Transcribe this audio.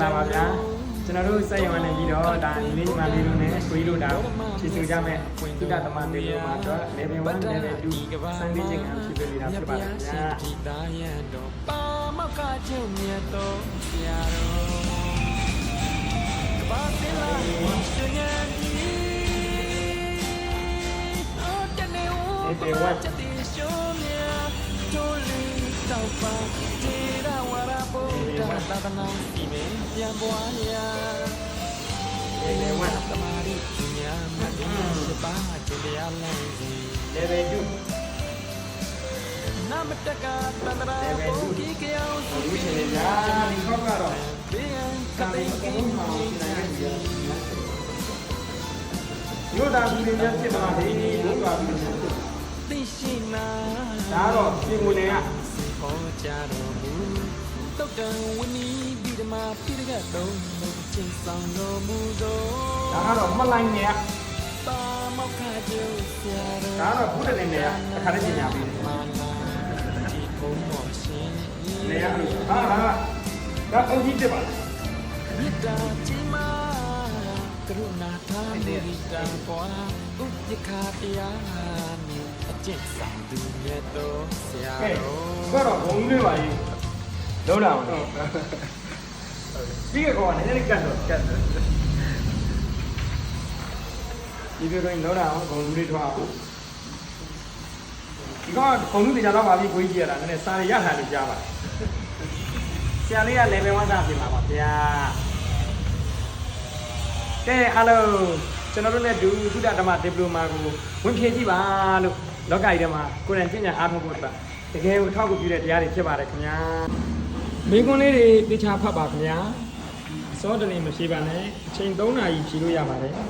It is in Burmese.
္ဂလာပါဗျာကျွန်တော်တို့စက်ရုံကနေပြီးတော့ဒါညီလေးညီမလေးတို့နဲ့ကိုကြီးတို့ဒါဖြည့်ဆိုကြမဲ့သုဒ္ဓသမတေလို့မှာတော့ level 1 level 2စံလေးချင်းကဖြည့်ပေးနေတာဖြစ်ပါတယ်ဗျာဒီသားရတော့ပါမောက်ကချုပ်မြတ်တော့ဆရာတော်ဘာစင်လာရှင်ရန်ဒီအော်တနေဦးဘာချက်တီရှုံးမြတ်တိုလီတောက်ပါဒီရဝရဘုရား သာသနာစီမံပြန်ပွားရာ level သမာဓိဉာဏ်မှတ်ရှိပါခြင်းတရားလမ်းစီ1 level 2နမတကတန္တရာဘုရားကြောင့်ဒီချိန်လေးဗျာဒီခေါက်ကတော့ဘေးရန်ကကံတိလေးကကိုင်းမှမှအောင်ရှင်းရှိနိုင်နိုင်တယ်ပြီဗျာမြို့သားပြည်တွေများဖြစ်မှာလေမြို့သားပြည်တွေသိရှိနာဒါကတော့ပြင်ဝင်တွေကစေဟောကြတော်မူ တုတ်တံဝဏီဒီဓမ္မပိရကတုံးကျင့်ဆောင်တော်မူသောဒါကတော့မှတ်လိုက်နေရတာမောက္ခကျုဆရာတော်ဒါကတော့ဘုဒ္ဓနေနေရအခါနဲ့ပြင်ညာပြီးတယ်မာနာဒီဘုံမောရှင်နေရအဲ့လိုဟာဟာဒါအုံကြီးတက်ပါလားမေတ္တာကြီးမာကရုဏာထားမူရိတာပွားဥပ္ပခာတရားနိအကျင့်ဆောင်သူမြတ်တော်ဆရာကဲတော်ကတော့ဘုံကြီးလေးပါကြီး လုံးလာအောင်ပြီးကောနည်းနည်းကတ်တော့ကတ်တယ်ဒီလိုတော့လုံးလာအောင်ဘုံကြီးလေးထွားအောင်ဒီကောင်ကဘုံကြီးတရားတော့ပါပြီကိုကြီးကြရတာနည်းနည်းစာရရထားလို့ကြားပါဆရာလေးက level 1စားပြင်ပါပါဗျာကဲအားလုံးကျွန်တော်တို့လည်းဒုသုဒ္ဓဓမ္မဒီပလိုမာကိုဝင်ဖြည့်ကြည့်ပါလို့လောကကြီးထဲမှာကိုယ်တိုင်ကျင့်ကြံအားထုတ်ဖို့အတွက်တကယ်ကိုထောက်ကူပြုတဲ့တရားတွေဖြစ်ပါတယ်ခင်ဗျာ မိကွန်းလေးတွေတခြားဖတ်ပါခင်ဗျာစောတနေမရှိပါနဲ့အချိန်3နာရီဖြည့်လို့ရပါတယ်။